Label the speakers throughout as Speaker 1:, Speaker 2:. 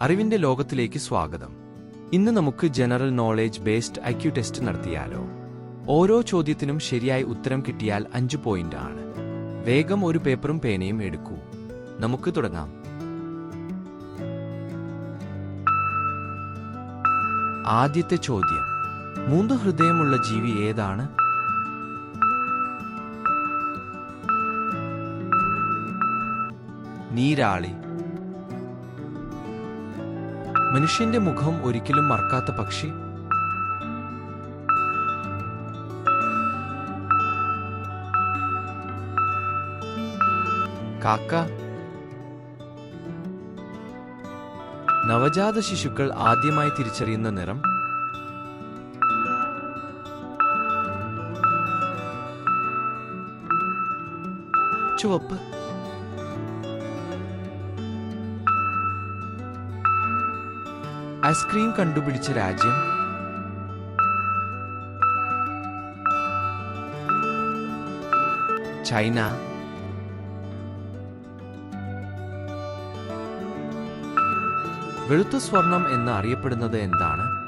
Speaker 1: അറിവിന്റെ ലോകത്തിലേക്ക് സ്വാഗതം. ഇന്ന് നമുക്ക് general knowledge based IQ test നടത്തിയാലോ? ഓരോ ചോദ്യത്തിനും ശരിയായി ഉത്തരം കിട്ടിയാൽ അഞ്ച് പോയിന്റ് ആണ്. വേഗം ഒരു പേപ്പറും പേനയും എടുക്കൂ. നമുക്ക് തുടങ്ങാം. ആദ്യത്തെ ചോദ്യം. മൂന്ന് ഹൃദയമുള്ള ജീവി ഏതാണ്? നീരാളി. മനുഷ്യന്റെ മുഖം ഒരിക്കലും മറക്കാത്ത പക്ഷി. കാക്ക. നവജാത ശിശുക്കൾ ആദ്യമായി തിരിച്ചറിയുന്ന നിറം. ചുവപ്പ്. ഐസ്ക്രീം കണ്ടുപിടിച്ച രാജ്യം? ചൈന. വെളുത്ത സ്വർണം എന്ന് അറിയപ്പെടുന്നത് എന്താണ്?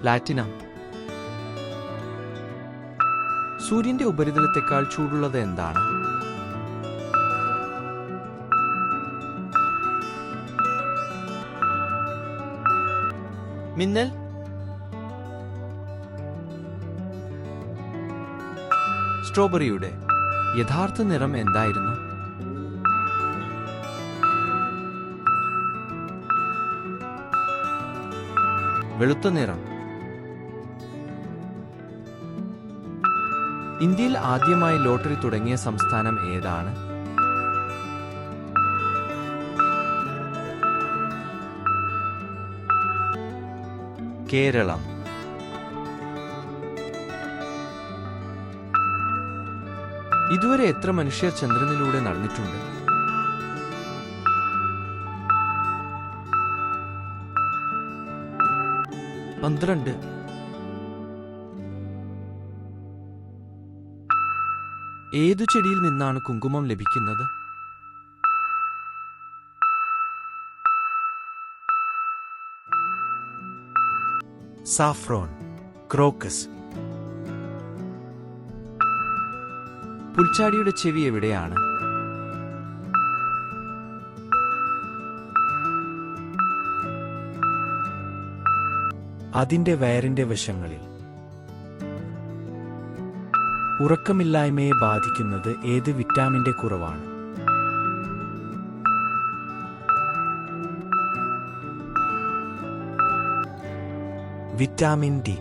Speaker 1: പ്ലാറ്റിനം സൂര്യന്റെ ഉപരിതലത്തെക്കാൾ ചൂടുള്ളത് എന്താണ്? മിന്നൽ. സ്ട്രോബെറിയുടെ യഥാർത്ഥ നിറം എന്തായിരുന്നു? വെളുത്ത നിറം. ഇന്ത്യയിൽ ആദ്യമായി ലോട്ടറി തുടങ്ങിയ സംസ്ഥാനം ഏതാണ്? കേരളം. ഇതുവരെ എത്ര മനുഷ്യർ ചന്ദ്രനിലൂടെ നടന്നിട്ടുണ്ട്? പന്ത്രണ്ട്. ഏതു ചെടിയിൽ നിന്നാണ് കുങ്കുമം ലഭിക്കുന്നത്?
Speaker 2: സാഫ്രോൺ ക്രോക്കസ്
Speaker 1: പുൽച്ചാടിയുടെ ചെവി എവിടെയാണ്?
Speaker 2: അതിന്റെ വയറിന്റെ വശങ്ങളിൽ. ഉറക്കമില്ലായ്മയെ ബാധിക്കുന്നത് ഏത് വിറ്റാമിന്റെ കുറവാണ്? Vitamin D.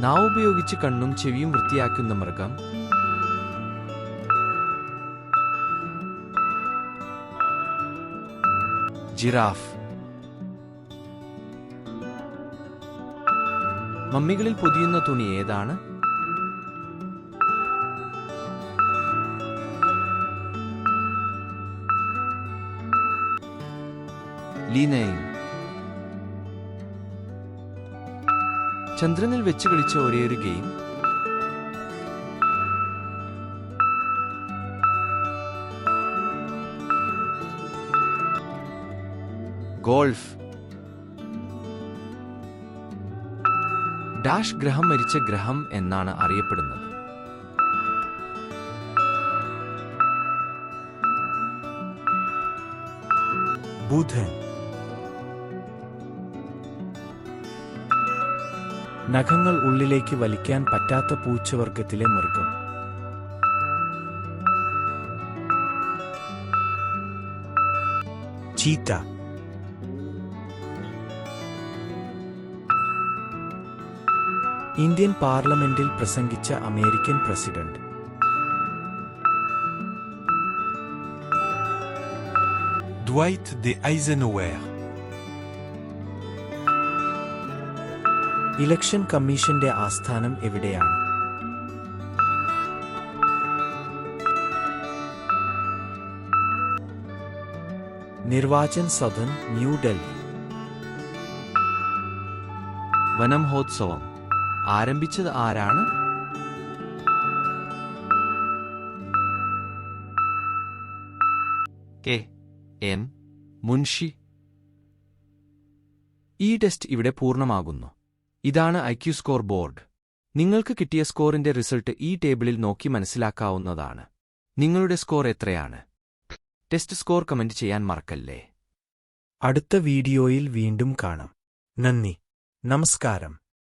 Speaker 1: നാവ് ഉപയോഗിച്ച് കണ്ണും ചെവിയും വൃത്തിയാക്കുന്ന മൃഗം. ജിറാഫ്. മമ്മികളിൽ പൊതിയുന്ന തുണി ഏതാണ്? ലീനയും. ചന്ദ്രനിൽ വെച്ച് കളിച്ച ഒരേയൊരു ഗെയിം. ഗോൾഫ്. ഡാഷ് ഗ്രഹം മരിച്ച ഗ്രഹം എന്നാണ് അറിയപ്പെടുന്നത്.
Speaker 2: ബുധൻ. നഖങ്ങൾ ഉള്ളിലേക്ക് വലിക്കാൻ പറ്റാത്ത പൂച്ചവർഗത്തിലെ മൃഗം. ചീത്ത. ഇന്ത്യൻ പാർലമെന്റിൽ പ്രസംഗിച്ച American president.
Speaker 3: Dwight D. Eisenhower,
Speaker 2: election കമ്മീഷന്റെ ആസ്ഥാനം എവിടെയാണ്? നിർവാചൻ സദൻ ന്യൂഡൽഹി
Speaker 1: വനംഹോത്സവം ആരംഭിച്ചത് ആരാണ്? കെ. എൻ മുൻഷി. ഈ ടെസ്റ്റ് ഇവിടെ പൂർണമാകുന്നു. ഇതാണ് ഐക്യു സ്കോർ ബോർഡ്. നിങ്ങൾക്ക് കിട്ടിയ സ്കോറിന്റെ റിസൾട്ട് ഈ ടേബിളിൽ നോക്കി മനസ്സിലാക്കാവുന്നതാണ്. നിങ്ങളുടെ സ്കോർ എത്രയാണ്? ടെസ്റ്റ് സ്കോർ കമന്റ് ചെയ്യാൻ മറക്കല്ലേ?
Speaker 2: അടുത്ത വീഡിയോയിൽ വീണ്ടും കാണാം. നന്ദി. നമസ്കാരം.